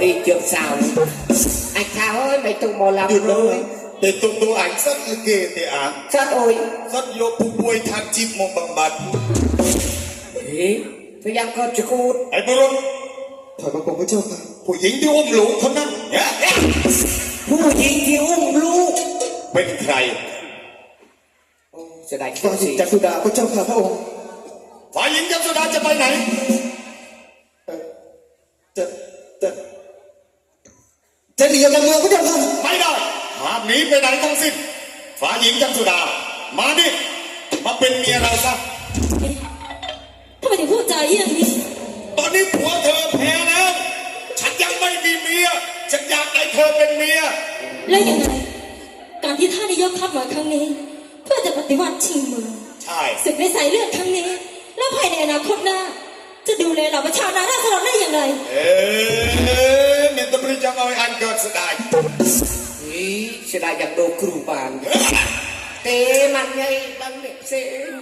đi chụp sao anh cao ơi mày tụng mò làm หยุดเล rồi ยแต่ตัวตัวอ่านสั้นลิเกแต่อ่าน sát ôi สั้นโยกผู้ป่วยทางจิตมบำบัด Ý, tôi đang có chữ cút ไอ้บุรุษถอยมาผมพระเจ้าค่ะผู้หญิงที่อุ้มหลูกคนนั้นเนี่ยผู้หญิงที่อุ้มลูกเป็นใครจะได้ฝ่าแค่หญิงสี่จักสุดาพระเจ้าค่ะพระองค์ฝ่ายหญิงจันสุดาจะไปไหนเอ่อจะจะจะ หนีออกจากเมืองพระเจ้าค่ะไม่ได้หามหนีไปไหนทั้งสิ้นฝ่ายหญิงจันสุดา มาดิมาเป็นเมียเราซะทำไมถึงพูดจาอย่างนี้ตอนนี้ผัวเธอแพ้แล้ว ฉันยังไม่มีเมีย ฉันอยากได้เธอเป็นเมีย แล้วยังไง การที่ท่านนายกทัพมาครั้งนี้ เพื่อจะปฏิวัติชิงเมืองใช่ศึกในสายเลือดครั้งนี้ แล้วภายในอนาคตหน้า จะดูแลเหล่าประชาชนราษฎรได้อย่างไร เอ๊ะเนี่ยตำรวจจะเอาไอ้อันเกิดสดาย Ý, sẽ ได้อยากดูครูบาลเตมันไงบังเด็กเซ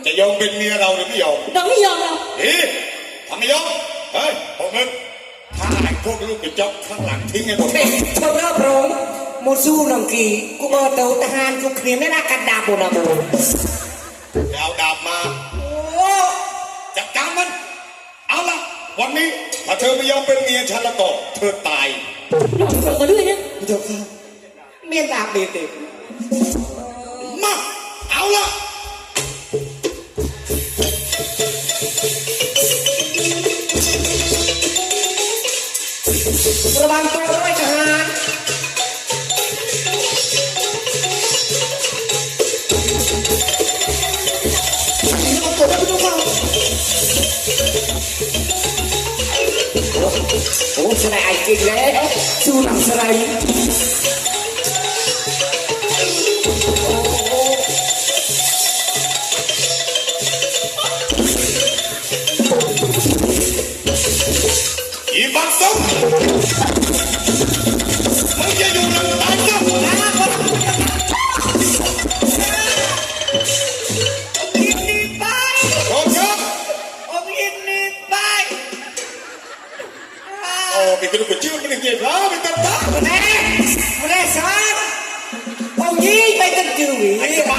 จะยอมเป็นเมียเราหรือไม่ยอมเราไม่ยอมเราเอ๊ะทำไม่ยอมเฮ้ยพวกมึงถ้าไอ้พวกลูกกระจอกข้างหลังทิ้งให้หมดเด็กชอบเริ่มร้องโมสู้นองกีกูเบอร์เตาทหารกูเคลียร์ไม่น่ากันดาบุนาบูจะเอาดาบมา โอ้จัดการมัน เอาละวันนี้ถ้าเธอไม่ยอมเป็นเมียฉันแล้วก็เธอตาย หลอกส่งมาด้วยนะพระเจ้าค่ะเมียนดาบดีติมาเอาละระวังตัว สไลด์ไอ้จริงแล้วสู้หลังสไลด์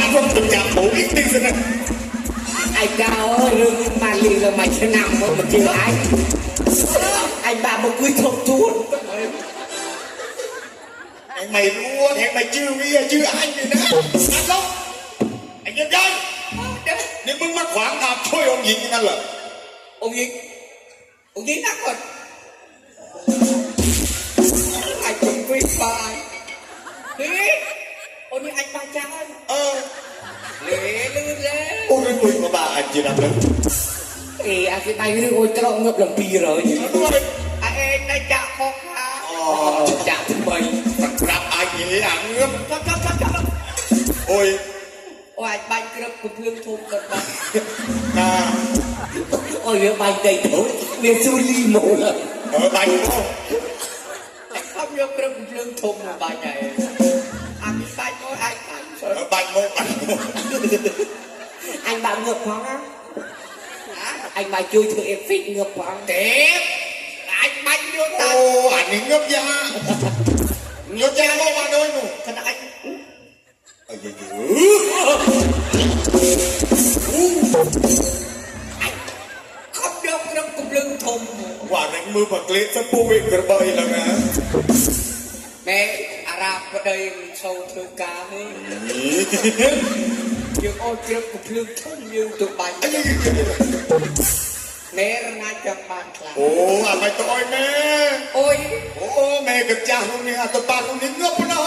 ไอ้จะมาพวกมึงจับหมูอีกนิดสินะไอ้ดาวเรื่องมาลีเราไม่ชนะมันมันจืดไอ้ไอ้บ้ามันคุยทบทวนไอ้ไม่รู้ว่าไอ้ไม่ชื่อเมียชื่อไอ้นี่นะนั่นลงไอ้ยังไงนี่มึงมาขวางทางช่วยองค์หญิงนั่นเหรอ ông gì ông gì nát rồi ai cũng quý bài thế ông đi anh ba cha เออ lệ lư lệ โอ้ยมึงมาบ้าอันจีนังเลย thì anh cái tay nó ôi trộn ngập lần bì rồi ด้วย à em đây chạ khó khăn Ờ. chạ thứ bảy รับไอ้หญิงอะเงือบ chắc chắc chắc chắc โอ้ย ôi anh bay cướp của thương thùng cật bạc นา ôi nó bay đầy thối nên su li mồ là เออไปโอ้ anh không nhớ cướp của thương thùng mà bay này anh bị bay thôi anh anh เออไปโมไปโม anh bạn ngược khoáng á Hả? anh bà chui thử em phích ngược khoáng tiếp anh bánh vô โอ้ tay อันนี้เงือบยาเงือบยาโมมาด้วยหนู thật anh เออเยอะ không được nó cũng lưng thùng ว่าในมือปักเล็กสักปูเวกกระเบยแล้วนะ mẹ à rạp ở đây sâu thương ca ấy nhưng ôi trước cũng lưng thùng như tụi bánh mẹ ra ngay cho bạn โอ้ là อะไม่ต้อยแม่ ôi โอ้แม่กับจ้าคนนี้อะตะปาคนนี้เงือบนะ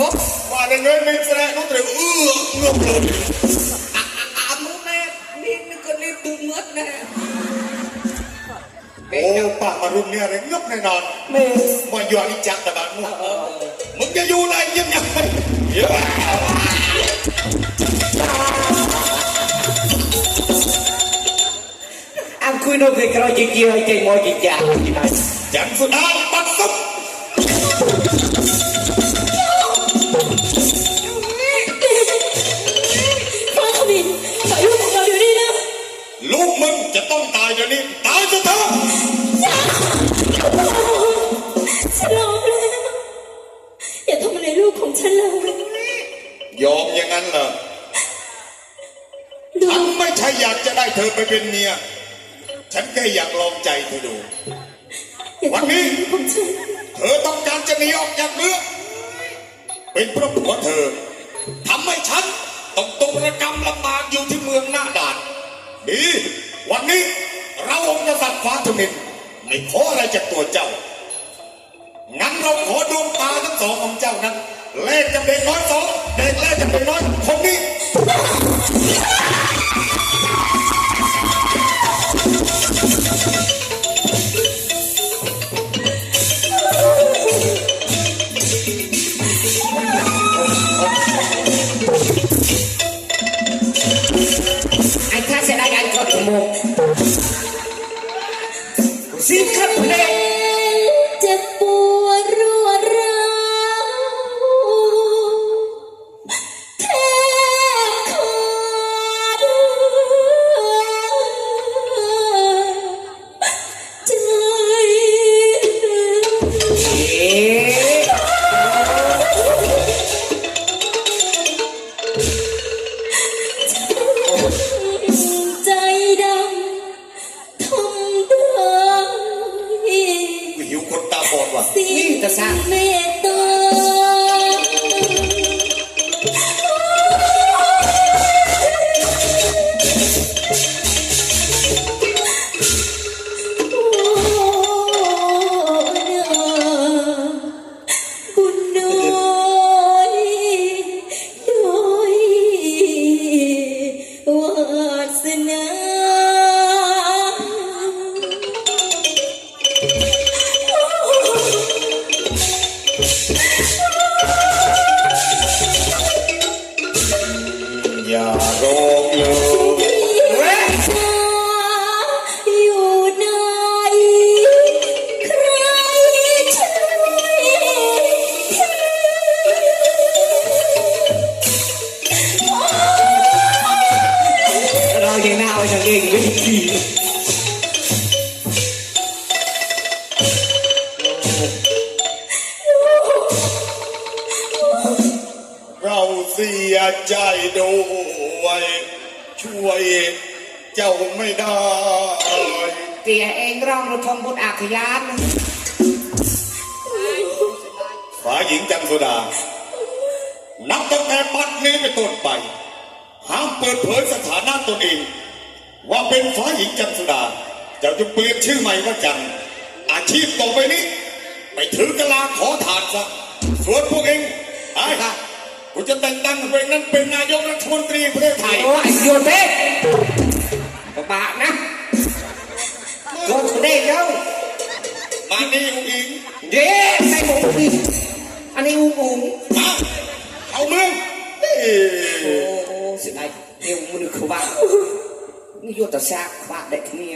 bốc ว่าในเงินไม่แสดงน้องเต๋อเออเงือบเลย à à à mũ nè đi nó còn đi từ ngớt nè โอ้ปากมารุมเนี่ยอะไรเงือบแน่นอน mẹ ว่าอยู่อันนี้จักแต่บ้านมึงมึง จะอยู่ไหนยังไงเยอะ ăn khui nó về cái chuyện kia hay chuyện mọi chuyện già gì này จันสุดาปัดซุบฟ้าขมินปล่อยลูกของเราเดี๋ยวนี้นะ ลูกมึงจะต้องตายเดี๋ยวนี้ ตายซะเถอะ นั้นเหรอฉันไม่ใช่อยากจะได้เธอไปเป็นเมีย ฉันแค่อยากลองใจเธอดู วันนี้ เธอต้องการจะหนีออกจากเรือเป็นพระผัวเธอทำให้ฉันต้องตกระกรรมลำบากอยู่ที่เมืองหน้าด่านดีวันนี้เราองค์กษัตท์ฟ้าทมินไม่ขออะไรจากตัวเจ้า งั้นเราขอดวงตาทั้งสองของเจ้านั้นแลกกับเด็กน้อยสอง เด็กแลกกับเด็กน้อยคนนี้ สียใจด้วย ช่วยเจ้าไม่ได้ เตียเองร้องรถทองบุญอาขยานฝ่ายหญิงจันทร์สุดา นับตั้งแต่บัดนี้เป็นต้นไป ห้ามเปิดเผยสถานะตนเอง ว่าเป็นฝ่ายหญิงจันทร์สุดา เจ้าจะเปลี่ยนชื่อใหม่ว่าจันทร์อาชีพต่อไปนี้ ไปถือกะลาขอทานซะส่วนพวกเองไอ้ กูจะแต่งตั้งตัวเองนั้นเป็นนายกรัฐมนตรีประเทศไทยโอ้ไอ้โยนเด็กบานะโยนเด็กเจ้ามานี่อุ้งอิงเด็กใส่หมูดิอันนี้อุ้งอุ้งมาเอาเมืองเอ้ยโอ้เสิไอ้เดี๋ยวมันคือว่านี่โยนแต่ซากว่าเด็กนี่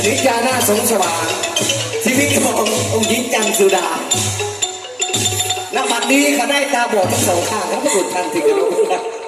นนี้ยาหน้าสงสว่างชีวิตขององค์หญิงจันสุดาณบัดนี้เขาได้ตาบอดทั้งสองข้างทั้งสุดทันถึงกระดูก